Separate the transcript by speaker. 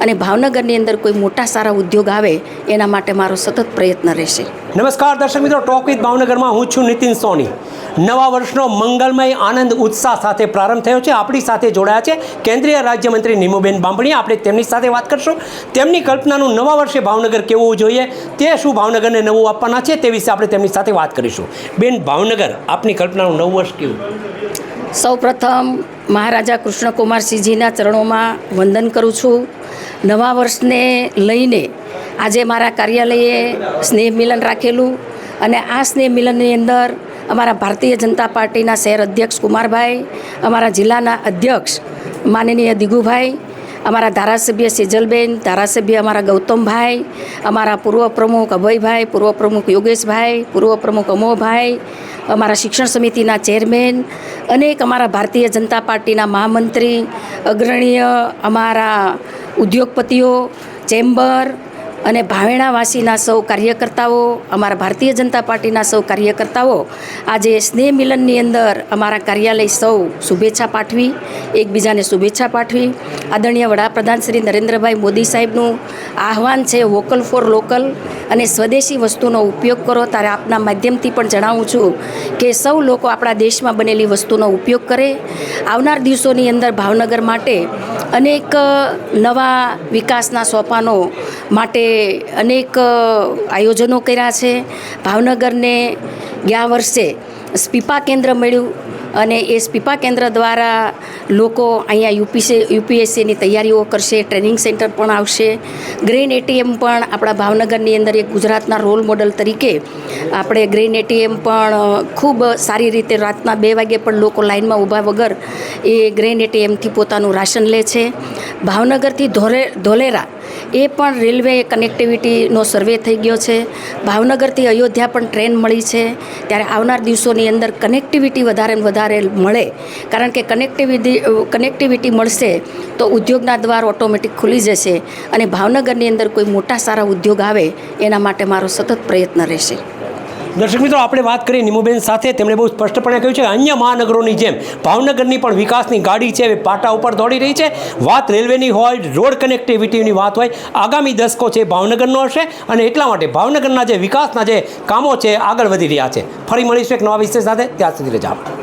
Speaker 1: અને ભાવનગરની અંદર કોઈ મોટા સારા ઉદ્યોગ આવે, એના માટે મારો સતત પ્રયત્ન રહેશે.
Speaker 2: નમસ્કાર દર્શક મિત્રો, ટોક વિથ ભાવનગરમાં હું છું નીતિન સોની. નવા વર્ષનો મંગલમય આનંદ ઉત્સાહ સાથે પ્રારંભ થયો છે. આપણી સાથે જોડાયા છે કેન્દ્રીય રાજ્યમંત્રી નિમુબેન બાંભણી આપણે તેમની સાથે વાત કરશું. તેમની કલ્પનાનું નવા વર્ષે ભાવનગર કેવું જોઈએ, તે શું ભાવનગરને નવું આપવાના છે તે વિશે આપણે તેમની સાથે વાત કરીશું. બેન, ભાવનગર, આપની કલ્પનાનું નવું વર્ષ કેવું?
Speaker 1: સૌ પ્રથમ મહારાજા કૃષ્ણકુમારસિંહજીના ચરણોમાં વંદન કરું છું. નવા વર્ષને લઈને આજે મારા કાર્યાલયે સ્નેહ મિલન રાખેલું અને આ સ્નેહ મિલનની અંદર અમારા ભારતીય જનતા પાર્ટીના શહેર અધ્યક્ષ કુમારભાઈ, અમારા જિલ્લાના અધ્યક્ષ માનનીય દિગુભાઈ અમારા ધારાસભ્ય સેજલબેન, ધારાસભ્ય અમારા ગૌતમભાઈ, અમારા પૂર્વ પ્રમુખ અભયભાઈ, પૂર્વ પ્રમુખ યોગેશભાઈ, પૂર્વ પ્રમુખ અમોભાઈ, અમારા શિક્ષણ સમિતિના ચેરમેન, અનેક અમારા ભારતીય જનતા પાર્ટીના મહામંત્રી, અગ્રણીય અમારા ઉદ્યોગપતિઓ, ચેમ્બર અને ભાવેણાવાસીના સૌ કાર્યકર્તાઓ, અમારા ભારતીય જનતા પાર્ટીના સૌ કાર્યકર્તાઓ, આજે સ્નેહ મિલનની અંદર અમારા કાર્યાલય સૌ શુભેચ્છા પાઠવી, એકબીજાને શુભેચ્છા પાઠવી. આદરણીય વડાપ્રધાન શ્રી નરેન્દ્રભાઈ મોદી સાહેબનું આહવાન છે વોકલ ફોર લોકલ અને સ્વદેશી વસ્તુનો ઉપયોગ કરો. ત્યારે આપના માધ્યમથી પણ જણાવું છું કે સૌ લોકો આપણા દેશમાં બનેલી વસ્તુનો ઉપયોગ કરે. આવનાર દિવસોની અંદર ભાવનગર માટે અનેક નવા વિકાસના સોપાનો માટે અનેક આયોજનો કર્યા છે. ભાવનગરને ગયા વર્ષે સ્પીપા કેન્દ્ર મળ્યું. અને એ સ્પીપા કેન્દ્ર દ્વારા લોકો અહીંયા યુપીસી, યુપીએસસીની તૈયારીઓ કરશે, ટ્રેનિંગ સેન્ટર પણ આવશે. ગ્રેન એટીએમ પણ આપણા ભાવનગરની અંદર એક ગુજરાતના રોલ મોડલ તરીકે આપણે ગ્રેન એટીએમ પણ ખૂબ સારી રીતે રાતના બે વાગે પણ લોકો લાઇનમાં ઊભા વગર એ ગ્રેન એટીએમથી પોતાનું રાશન લે છે. ભાવનગરથી ધોરે, ધોલેરા એ પણ રેલવે કનેક્ટિવિટીનો સર્વે થઈ ગયો છે. ભાવનગરથી અયોધ્યા પણ ટ્રેન મળી છે. ત્યારે આવનાર દિવસોની અંદર કનેક્ટિવિટી વધારે ને વધારે મળે. કારણ કે કનેક્ટિવિટી કનેક્ટિવિટી મળશે તો ઉદ્યોગના દ્વાર ઓટોમેટિક ખુલી જશે અને ભાવનગરની અંદર કોઈ મોટા સારા ઉદ્યોગ આવે એના માટે મારો સતત પ્રયત્ન રહેશે.
Speaker 2: દર્શક મિત્રો, આપણે વાત કરીએ નિમુબેન સાથે. તેમણે બહુ સ્પષ્ટપણે કહ્યું છે અન્ય મહાનગરોની જેમ ભાવનગરની પણ વિકાસની ગાડી છે એ પાટા ઉપર દોડી રહી છે. વાત રેલવેની હોય, રોડ કનેક્ટિવિટીની વાત હોય, આગામી દસકો છે ભાવનગરનો હશે અને એટલા માટે ભાવનગરના જે વિકાસના જે કામો છે આગળ વધી રહ્યા છે. ફરી મળીશું એક નવા વિષય સાથે. ત્યાં સુધી રજા